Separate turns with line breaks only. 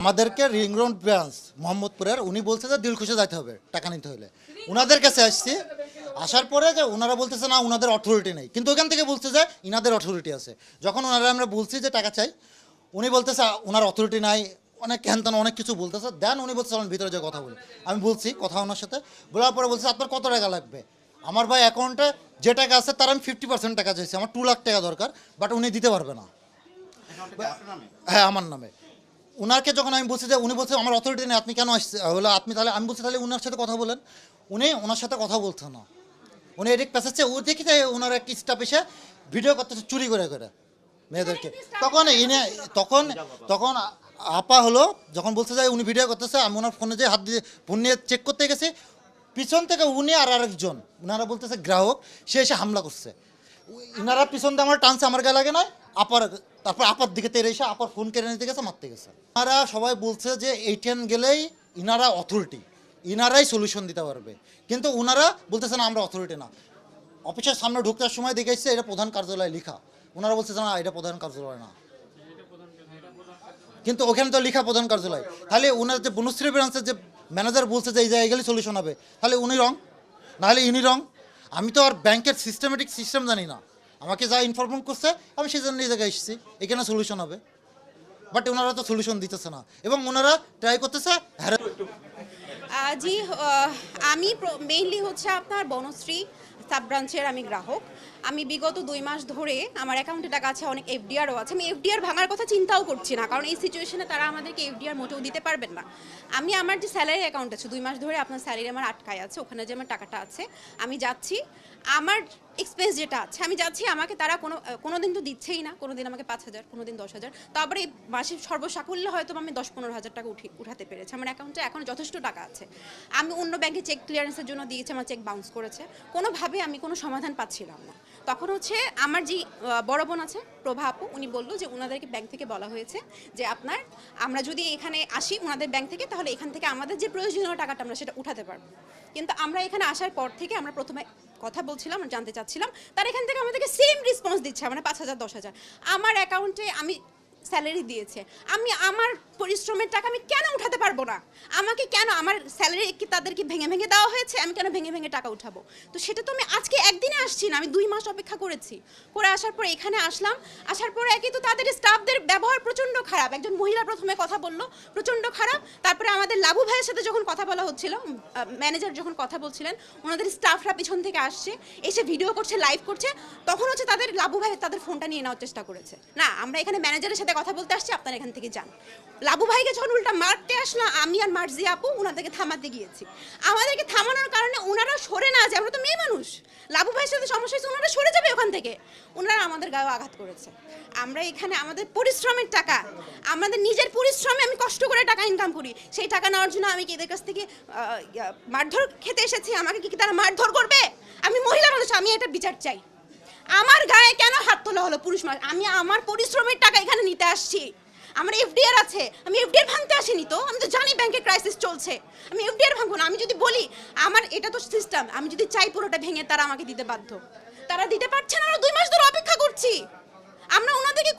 আমাদেরকে ring road branch মোহাম্মদপুরের উনি বলছে যে দিলখুশে যাইতে হবে টাকা নিতে হলে উনাদের কাছে আসছি আসার পরে যে ওনারা বলতেছে না ওনাদের অথরিটি নেই। কিন্তু ওখান থেকে বলছে যে ইনাদের অথরিটি আছে। যখন ওনারা আমরা বলছি যে টাকা চাই উনি বলতেছে ওনার অথরিটি নাই। অনেক হ্যান অনেক কিছু বলতেছে। দেন উনি বলছে চলেন ভিতরে যে কথা বলি। আমি বলছি কথা ওনার সাথে। বলার পরে বলছে আপনার কত টাকা লাগবে? আমার ভাই অ্যাকাউন্টে যে টাকা আছে তার আমি ফিফটি পার্সেন্ট টাকা চাইছি। আমার টু লাখ টাকা দরকার বাট উনি দিতে পারবে না। হ্যাঁ আমার নামে। ওনাকে যখন আমি বলছি যে উনি বলছে আমার অথরিটি নেই আপনি কেন আসছে হলো আপনি তাহলে আমি বলছি তাহলে ওনার সাথে কথা বলেন। উনি ওনার সাথে কথা বলছে না। উনি এদিক পেঁচাচ্ছে ও দেখি যে ওনার এক স্টাফ এসে ভিডিও করতেছে চুরি করে করে মেয়েদেরকে। তখন ইনে তখন তখন আপা হলো যখন বলছে যে উনি ভিডিও করতেছে আমি ওনার ফোনে যে হাত দিয়ে ফোন নিয়ে চেক করতে গেছি পিছন থেকে উনি আর আরেকজন ওনারা বলতেছে গ্রাহক সে এসে হামলা করছে। ইনারা পিছন দিয়ে আমার টানছে আমার গায়ে লাগে না আপার তারপর আপার দিকে তেরে এসে আপার ফোন কেড়ে নিতে গেছে, মারতে গেছে। ইনারা সবাই বলছে যে এইটেন গেলেই ইনারা অথরিটি ইনারাই সলিউশন দিতে পারবে। কিন্তু ওনারা বলতেছে না, আমরা অথরিটি না। অফিসের সামনে ঢুকতে সময় দেখে এসছে এটা প্রধান কার্যালয় লেখা। ওনারা বলছে না, এটা প্রধান কার্যালয় না। কিন্তু ওখানে তো লেখা প্রধান কার্যালয়। তাহলে ওনার যে বনশ্রী ব্রাঞ্চের যে ম্যানেজার বলছে যে এই জায়গায় গেলে সলিউশন হবে, তাহলে উনি রং নাহলে ইনি রং আমি তো আর ব্যাংকের সিস্টেমেটিক সিস্টেম জানি না। আমাকে যা ইনফরমেশন করছে, আমি সেই জন্য এই জায়গায় এসেছি। এখানে সলিউশন হবে। বাট ওনারা তো সলিউশন দিতেছে না। এবং ওনারা ট্রাই করতেছে
জি আমি মেইনলি হচ্ছে আপনার বনশ্রী সাব ব্রাঞ্চের আমি গ্রাহক। আমি বিগত দুই মাস ধরে আমার অ্যাকাউন্টে টাকা আছে, অনেক এফডিআরও আছে। আমি এফডিআর ভাঙার কথা চিন্তাও করছি না, কারণ এই সিচুয়েশনে তারা আমাদেরকে এফডিআর মোটেও দিতে পারবেন না। আমি আমার যে স্যালারি অ্যাকাউন্ট আছে, দুই মাস ধরে আপনার স্যালারি আমার আটকায় আছে, ওখানে যে আমার টাকাটা আছে, আমি যাচ্ছি। আমার এক্সপেন্স যেটা আছে, আমি যাচ্ছি, আমাকে তারা কোনো কোনো দিন তো দিচ্ছেই না কোনো দিন আমাকে পাঁচ হাজার কোনো দিন দশ হাজার। তারপরে এই মাসে সর্বসাকুল্য হয়তো আমি দশ পনেরো হাজার টাকা উঠি, উঠাতে পেরেছি। আমার অ্যাকাউন্টে এখন যথেষ্ট টাকা আছে। আমি অন্য ব্যাংকে চেক ক্লিয়ারেন্সের জন্য দিয়েছি, আমার চেক বাউন্স করেছে। কোনোভাবে আমি কোনো সমাধান পাচ্ছিলাম না। তখন হচ্ছে আমার যে বড় বোন আছে, প্রভা আপু, উনি বলল যে ওনাদেরকে ব্যাংক থেকে বলা হয়েছে যে আপনার, আমরা যদি এখানে আসি ওনাদের ব্যাংক থেকে, তাহলে এখান থেকে আমাদের যে প্রয়োজনীয় টাকাটা আমরা সেটা উঠাতে পারব। কিন্তু আমরা এখানে আসার পর থেকে আমরা প্রথমে কথা বলছিলাম, জানতে চাচ্ছিলাম, তার এখান থেকে আমাদেরকে সেম রেসপন্স দিচ্ছে মানে পাঁচ হাজার, দশ হাজার। আমার অ্যাকাউন্টে আমি স্যালারি দিয়েছে। আমি আমার পরিশ্রমের টাকা আমি কেন উঠাতে পারব না? আমাকে কেন, আমার স্যালারি কি তাদেরকে ভেঙে ভেঙে দেওয়া হয়েছে? আমি কেন ভেঙে ভেঙে টাকা উঠাবো? তো সেটা তো আমি আজকে একদিনে আসছি না, আমি দুই মাস অপেক্ষা করেছি। করে আসার পর এখানে আসলাম, আসার পর একই তো তাদের স্টাফদের ব্যবহার প্রচণ্ড খারাপ। একজন মহিলা প্রথমে কথা বলল, প্রচণ্ড খারাপ। তারপরে আমাদের লাবু ভাইয়ের সাথে যখন কথা বলা হচ্ছিল ম্যানেজার যখন কথা বলছিলেন, ওনাদের স্টাফরা পিছন থেকে আসছে, এসে ভিডিও করছে লাইভ করছে। তখন হচ্ছে তাদের, লাবু ভাই তাদের ফোনটা নিয়ে নেওয়ার চেষ্টা করেছে। না, আমরা এখানে ম্যানেজারের সাথে কথা বলতে আসছি, আপনারা এখান থেকে যান। লাবু ভাইকে যখন উল্টা মারতে আসলো, আমি আর মার্জি আপু ওনাদেরকে থামাতে গিয়েছি। আমাদেরকে থামানোর কারণে ওনারা সরে না যায়, আমরা তো মেয়ে মানুষ। লাবু ভাইয়ের সাথে সমস্যা হয়েছে ওনারা সরে যাবে ওখান থেকে। ওনারা আমাদের গায়ে আঘাত করেছে। আমরা এখানে আমাদের পরিশ্রমের টাকা, আমাদের নিজের পরিশ্রমে আমি কষ্ট করে টাকা ইনকাম করি। সেই টাকা নেওয়ার জন্য আমি কি এদের কাছ থেকে মারধর খেতে এসেছি? আমাকে কি তারা মারধর করবে? আমি মহিলা মানুষ, আমি এটা বিচার চাই। আমার গায়ে কেন হাত তোলা হলো পুরুষ মানুষ? আমি আমার পরিশ্রমের টাকা এখানে নিতে আসছি। আমার এফডিআর আছে। আমি এফডিআর ভাঙতে আসিনি তো। আমি তো জানি ব্যাংকে ক্রাইসিস চলছে। আমি এফডিআর ভাঙবো না। আমি যদি বলি, আমার এটা তো সিস্টেম আমি যদি চাই পুরোটা ভেঙে তারা আমাকে দিতে বাধ্য। তারা দিতে পারছে না, আমরা দুই মাস ধরে অপেক্ষা করছি। আমরা ওনাদেরকে